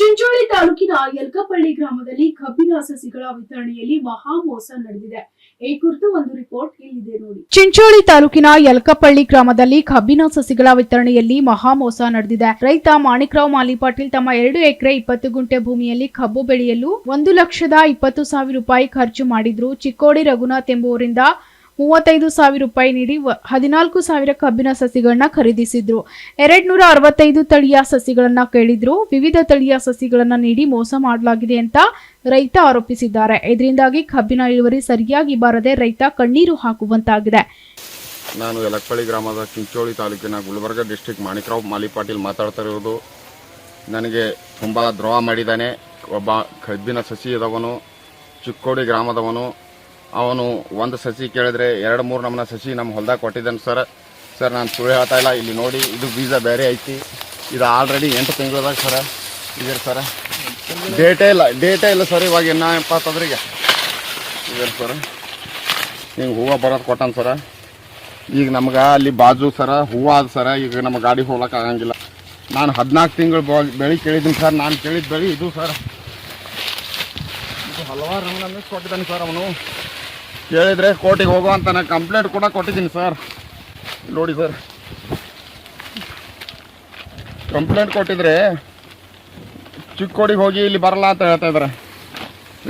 ಚಿಂಚೋಳಿ ತಾಲೂಕಿನ ಯಲ್ಕಪಳ್ಳಿ ಗ್ರಾಮದಲ್ಲಿ ಕಬ್ಬಿನ ಸಸಿಗಳ ವಿತರಣೆಯಲ್ಲಿ ಮಹಾ ಮೋಸ ನಡೆದಿದೆ. ಈ ಕುರಿತು ಒಂದು ರಿಪೋರ್ಟ್ ಇಲ್ಲಿದೆ ನೋಡಿ. ಚಿಂಚೋಳಿ ತಾಲೂಕಿನ ಯಲ್ಕಪಳ್ಳಿ ಗ್ರಾಮದಲ್ಲಿ ಕಬ್ಬಿನ ಸಸಿಗಳ ವಿತರಣೆಯಲ್ಲಿ ಮಹಾ ಮೋಸ ನಡೆದಿದೆ. ರೈತ ಮಾಣಿಕ್ರಾವ್ ಮಾಲಿ ಪಾಟೀಲ್ ತಮ್ಮ ಎರಡು ಎಕರೆ ಇಪ್ಪತ್ತು ಗುಂಟೆ ಭೂಮಿಯಲ್ಲಿ ಕಬ್ಬು ಬೆಳೆಯಲು ಒಂದು ಲಕ್ಷದ ಇಪ್ಪತ್ತು ಸಾವಿರ ರೂಪಾಯಿ ಖರ್ಚು ಮಾಡಿದ್ರು. ಚಿಕ್ಕೋಡಿ ರಘುನಾಥ್ ಎಂಬುವರಿಂದ ಮೂವತ್ತೈದು ಸಾವಿರ ರೂಪಾಯಿ ನೀಡಿ ಹದಿನಾಲ್ಕು ಸಾವಿರ ಕಬ್ಬಿನ ಸಸಿಗಳನ್ನ ಖರೀದಿಸಿದ್ರು. ಎರಡ್ ನೂರ ಅರವತ್ತೈದು ತಳಿಯ ಸಸಿಗಳನ್ನ ಕೇಳಿದ್ರು. ವಿವಿಧ ತಳಿಯ ಸಸಿಗಳನ್ನ ನೀಡಿ ಮೋಸ ಮಾಡಲಾಗಿದೆ ಅಂತ ರೈತ ಆರೋಪಿಸಿದ್ದಾರೆ. ಇದರಿಂದಾಗಿ ಕಬ್ಬಿನ ಇಳುವರಿ ಸರಿಯಾಗಿ ಬಾರದೆ ರೈತ ಕಣ್ಣೀರು ಹಾಕುವಂತಾಗಿದೆ. ನಾನು ಯಲಕ್ಪಳ್ಳಿ ಗ್ರಾಮದ ಚಿಂಚೋಳಿ ತಾಲೂಕಿನ ಗುಲ್ಬರ್ಗ ಡಿಸ್ಟಿಕ್ ಮಾಣಿಕರಾವ್ ಮಾಲಿ ಪಾಟೀಲ್ ಮಾತಾಡ್ತಾ ಇರೋದು. ನನಗೆ ತುಂಬ ದ್ರೋಹ ಮಾಡಿದ್ದಾನೆ. ಒಬ್ಬ ಕಬ್ಬಿನ ಸಸಿ ಇದ್ದವನು, ಚಿಕ್ಕೋಡಿ ಗ್ರಾಮದವನು. ಅವನು ಒಂದು ಸಸಿ ಕೇಳಿದ್ರೆ ಎರಡು ಮೂರು ನಮ್ಮನ ಸಸಿ ನಮ್ಮ ಹೊಲ್ದಾಗ ಕೊಟ್ಟಿದ್ದಾನೆ ಸರ್. ಸರ್, ನಾನು ಸುಳ್ಳು ಹೇಳ್ತಾ ಇಲ್ಲ. ಇಲ್ಲಿ ನೋಡಿ, ಇದು ಬೀಜ ಬೇರೆ ಐತಿ. ಇದು ಆಲ್ರೆಡಿ ಎಂಟು ತಿಂಗಳದಾಗ ಸರ ಇದರ ಸರ. ಡೇಟೇ ಇಲ್ಲ ಡೇಟೇ ಇಲ್ಲ ಸರ್, ಇವಾಗ ಇನ್ನ ಅಂತಂದ್ರೆ ಈಗ ಸರ. ಸರ್ ಹಿಂಗೆ ಹೂವು ಬರೋದು ಕೊಟ್ಟಾನ ಸರ. ಈಗ ನಮ್ಗೆ ಅಲ್ಲಿ ಬಾಜು ಸರ, ಹೂವು ಅದು ಸರ. ಈಗ ನಮ್ಮ ಗಾಡಿ ಹೋಗ್ಲಕ್ಕೆ ಆಗಂಗಿಲ್ಲ. ನಾನು ಹದಿನಾಲ್ಕು ತಿಂಗಳು ಬೆಳಿ ಕೇಳಿದ್ದೀನಿ ಸರ್. ನಾನು ಕೇಳಿದ ಬೆಳಿ ಇದು ಸರ್. ಇದು ಹಲವಾರು ನಮ್ಮ ಕೊಟ್ಟಿದ್ದಾನೆ ಸರ್ ಅವನು. ಕೇಳಿದರೆ ಕೋರ್ಟಿಗೆ ಹೋಗೋ ಅಂತ ನಾನು ಕಂಪ್ಲೇಂಟ್ ಕೂಡ ಕೊಟ್ಟಿದ್ದೀನಿ ಸರ್ ನೋಡಿ ಸರ್ ಕಂಪ್ಲೇಂಟ್ ಕೊಟ್ಟಿದ್ರೆ ಚಿಕ್ಕೋಡಿಗೆ ಹೋಗಿ ಇಲ್ಲಿ ಬರಲ್ಲ ಅಂತ ಹೇಳ್ತಾ ಇದ್ದಾರೆ.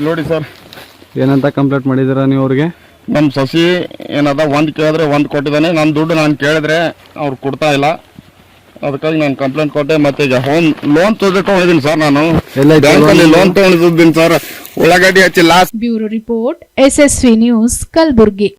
ನೋಡಿ ಸರ್ ಏನಂತ ಕಂಪ್ಲೇಂಟ್ ಮಾಡಿದ್ದೀರಾ ನೀವು ಅವ್ರಿಗೆ? ನಮ್ಮ ಸಸಿ ಏನದ ಒಂದು ಕೇಳಿದ್ರೆ ಒಂದು ಕೊಟ್ಟಿದ್ದಾನೆ. ನನ್ನ ದುಡ್ಡು ನಾನು ಕೇಳಿದ್ರೆ ಅವ್ರು ಕೊಡ್ತಾ ಇಲ್ಲ. ಅದಕ್ಕಾಗಿ ನಾನು ಕಂಪ್ಲೇಂಟ್ ಕೊಟ್ಟೆ ಮತ್ತೆ ಈಗ ಹೋಮ್ ಲೋನ್ ತೊಗೊಂಡಿದ್ದೀನಿ ಸರ್ ನಾನು. ಬ್ಯಾಂಕ್ ಬ್ಯಾಂಕಲ್ಲಿ ಲೋನ್ ತೊಗೊಂಡಿದ್ದೀನಿ ಸರ್ ಉಳ್ಳಾಗಡ್ಡಿ ಹಚ್ಚಿ last bureau report S SSV news Kalaburagi.